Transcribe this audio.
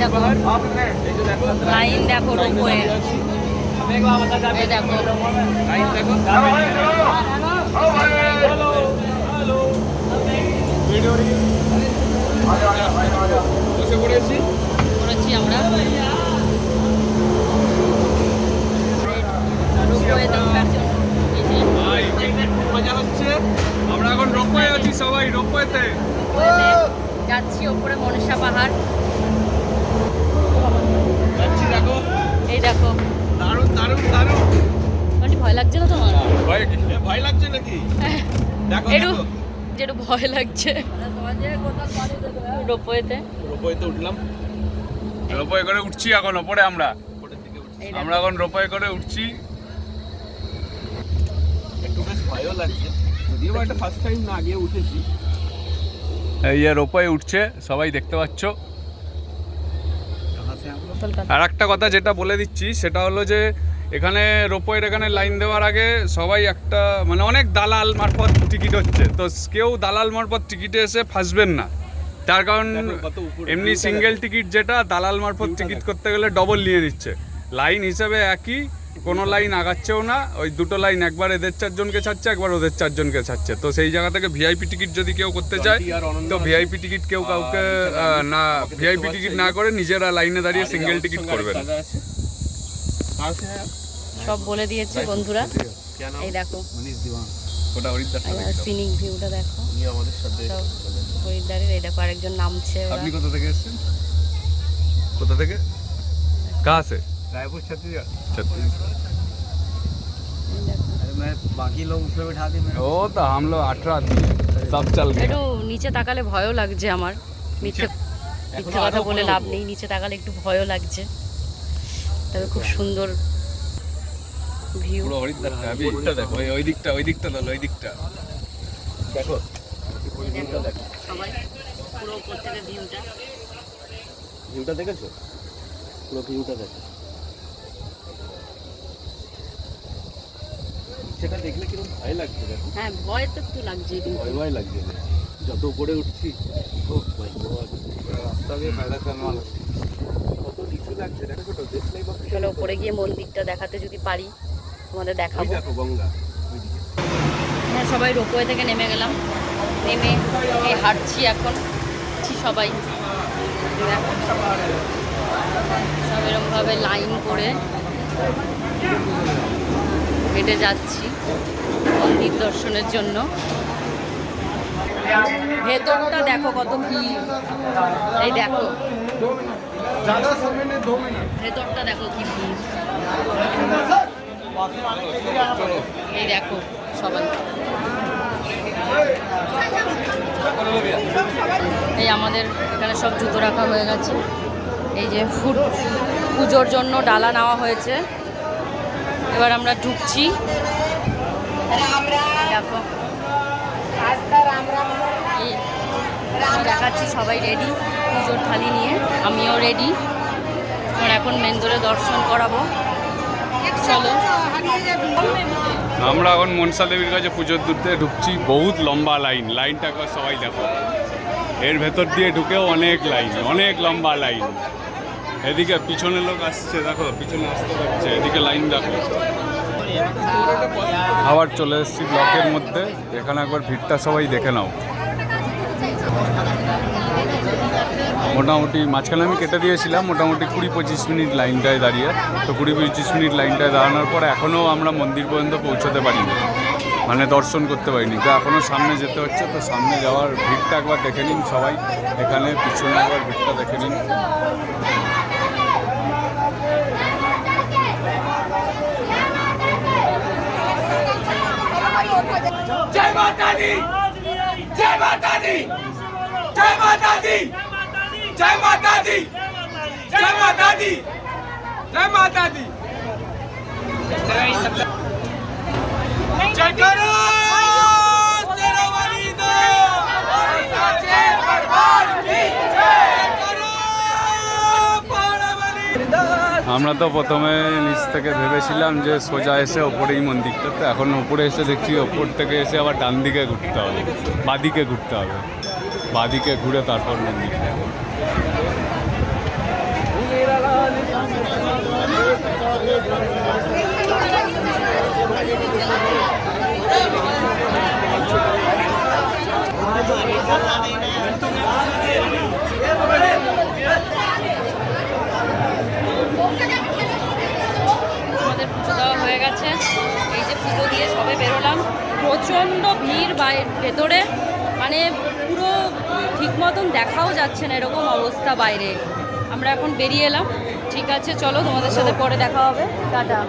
দেখো লাইন দেখো রোপওয়ে এই দেখো। বসে পড়েছি করেছি আমরা রোপওয়ে দেখার জন্য মজা হচ্ছে। আমরা এখন রোপওয়ে আছি সবাই রোপওয়েতে যাচ্ছি ওপরে মনসা পাহাড়। ভয় লাগছে নাকি? দেখো একটু দেখো। যেটু ভয় লাগছে। রোপওয়েতে। রোপওয়েতে উঠলাম। রোপওয়ে করে উঠছি এখন ওপরে আমরা। আমরা এখন রোপওয়ে করে উঠছি। একটু বেশ ভয়ও লাগছে। যদিও এটা ফার্স্ট টাইম না আগে উঠেছি। এই রোপওয়ে উঠছে সবাই দেখতে পাচ্ছ। আর একটা কথা যেটা বলে দিচ্ছি সেটা হলো যে এখানে রোপওয়ের এখানে লাইন দেওয়ার আগে সবাই একটা মানে অনেক দালাল মারফত টিকিট হচ্ছে। তো কেউ দালাল মারফত টিকিটে এসে ফাঁসবেন না। তার কারণ এমনি সিঙ্গেল টিকিট যেটা দালাল মারফত টিকিট করতে গেলে ডবল নিয়ে নিচ্ছে। লাইন হিসেবে একই কোনো লাইন আগাচ্ছেও না। ওই দুটো লাইন একবার এদের চারজনকে ছাড়ছে একবার ওদের চারজনকে ছাড়ছে। তো সেই জায়গা থেকে ভিআইপি টিকিট যদি কেউ করতে চায় তো ভিআইপি টিকিট কেউ কাউকে না ভিআইপি টিকিট না। করে নিজেরা লাইনে দাঁড়িয়ে সিঙ্গেল টিকিট করবেন। সব বলে দিয়েছে বন্ধুরা এই দেখো ওটা হরিদ্বার সিনিক ভিউটা দেখো সব হরিদ্বারের এই দেখো আরেকজন নামছে ওরা। আপনি কোথা থেকে এসেছেন কোথা থেকে कहाँ से रायपुर छत्तीसगढ़ छत्तीसगढ़ এই দেখো। अरे मैं बाकी लोग उसमें बैठा दी मैंने वो तो हम लोग अठारह आदमी हैं, सब चल गए একটু নিচে তাকালে ভয়ও লাগছে আমার মিথ্যে মিথ্যে কথা বলে লাভ নেই নিচে তাকালে একটু ভয়ও লাগছে তবে খুব সুন্দর ভিউ। পুরো হরিদ্বার আমি দেখো ওই- ওই দিকটা ওই দিকটা দাও ওই দিকটা। দেখো সবাই পুরো উপর থেকে ভিউটা। ভিউটা দেখেছ? পুরো ভিউটা দেখো। সেটা দেখলে কীরকম ভয় লাগছে দেখো। হ্যাঁ ভয় তো একটু লাগছে ভয় ভয় লাগছে। যত উপরে উঠছি ও মাই গড। রাস্তা দিয়ে ফায়দা চালানো লাগছে কত নিচু লাগছে দেখো তো দেখলেই বা চলো উপরে গিয়ে মন্দিরটা দেখাতে যদি পারি তোমাদের দেখাবো। হ্যাঁ সবাই রোপওয়ে থেকে নেমে গেলাম। নেমে এই হাঁটছি এখন সবাই। দেখো। সব এরকমভাবে লাইন করে হেঁটে যাচ্ছি মন্দির দর্শনের জন্য। ভেতরটা দেখো কত ভিড়। এই দেখো ভেতরটা দেখো কি এই দেখো সবাই। এই আমাদের এখানে সব জুতো রাখা হয়ে গেছে। এই যে ফুট পুজোর জন্য ডালা নেওয়া হয়েছে। এবার আমরা ঢুকছি। দেখো। আমি দেখাচ্ছি সবাই রেডি পুজোর থালি নিয়ে। আমিও রেডি আর এখন মেন্দরে দর্শন করাবো। চলো। আমরা এখন মনসা দেবীর কাছে পুজোর দূরতে ঢুকছি। বহুত লম্বা লাইন। লাইনটা সবাই দেখো। এর ভেতর দিয়ে ঢুকেও অনেক লাইন, অনেক লম্বা লাইন। এদিকে পিছনে লোক আসছে, দেখো, পিছনে আসতে পারছে। এদিকে লাইন দেখো। আবার চলে এসেছি ব্লকের মধ্যে। এখানে একবার ভিড়টা সবাই দেখে নাও। মোটামুটি মাঝখানে আমি কেটে দিয়েছিলাম, মোটামুটি কুড়ি পঁচিশ মিনিট লাইনটায় দাঁড়িয়ে। তো কুড়ি পঁচিশ মিনিট লাইনটায় দাঁড়ানোর পর এখনও আমরা মন্দির পর্যন্ত পৌঁছাতে পারিনি। মানে দর্শন করতে পারিনি। তো এখনও সামনে যেতে হচ্ছে, তো সামনে যাওয়ার ভিড়টা একবার দেখে নিন সবাই। এখানে পিছনে একবার ভিড়টা দেখে নিন। জয় মাতা জয় মাতা জয় মাতা জয় মাতা দি জয় মাতা দি জয় মাতা দি জয় করো। আমরা তো প্রথমে নিচ থেকে ভেবেছিলাম যে সোজা এসে ওপরেই মন্দিরটা, তো এখন ওপরে এসে দেখছি ওপর থেকে এসে আবার ডান দিকে ঘুরতে হবে, বাদিকে ঘুরতে হবে। বাদিকে ঘুরে তারপর মন্দির আমাদের পুজো দেওয়া হয়ে গেছে। এই যে পুজো দিয়ে সবে বেরোলাম। প্রচণ্ড ভিড় বাইরে ভেতরে। মানে পুরো ঠিক মতন দেখাও যাচ্ছে না, এরকম অবস্থা বাইরে। আমরা এখন বেরিয়ে এলাম। ঠিক আছে চলো তোমাদের সাথে পরে দেখা হবে। টাটা।